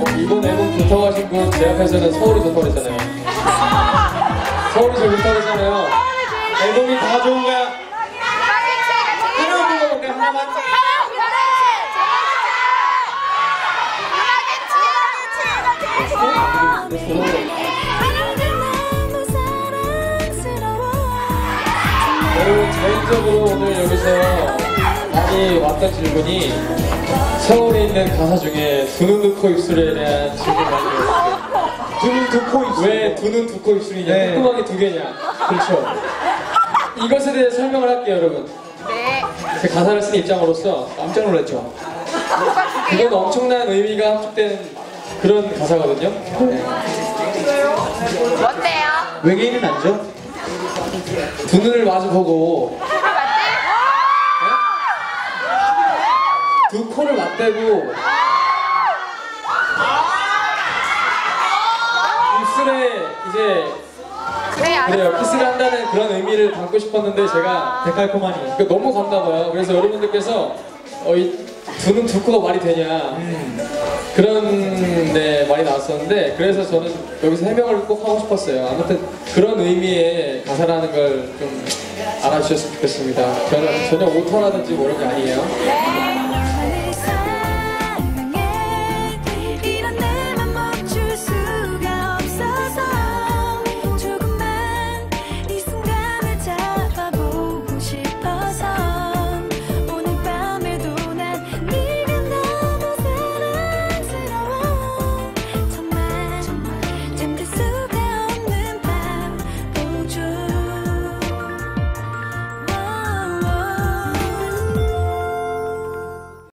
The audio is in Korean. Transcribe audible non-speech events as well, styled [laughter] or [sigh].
어, 교통하신 뭐 분 대학에서는 서울이 더 떨어잖아요. [laughs] 서울이 제일 떨어잖아요. 앨범이 다 좋은 거야? 네, 네, 네. 하나 뭐, 하나만 그리고 개인적으로 오늘 여기서 많이 왔던 질문이 서울에 있는 가사 중에 두 눈, 두 코, 입술에 대한 질문이 많이 들었어요. 두눈 두코 입술. 왜 두 눈, 두 코, 입술이냐? 네. 콧구멍이 두 개냐? 그렇죠. 이것에 대해 설명을 할게요, 여러분. 네. 제 가사를 쓴 입장으로서 깜짝 놀랐죠. 그건 엄청난 의미가 함축된 그런 가사거든요. 네. 뭔데요? 외계인은 아니죠? 두 눈을 마주 보고 두 코를 맞대고 입술에 이제 그래, 알았어. 그래요 키스를 한다는 그런 의미를 담고 싶었는데 제가 데칼코마니. 그 너무 갔나 봐요. 그래서 여러분들께서 어, 이두눈 두 코가 말이 되냐 그런 네 말이 나왔었는데 그래서 저는 여기서 해명을 꼭 하고 싶었어요. 아무튼 그런 의미의 가사라는 걸 좀 알아주셨으면 좋겠습니다. 저는 전혀 오타라든지 뭐 이런 게 아니에요.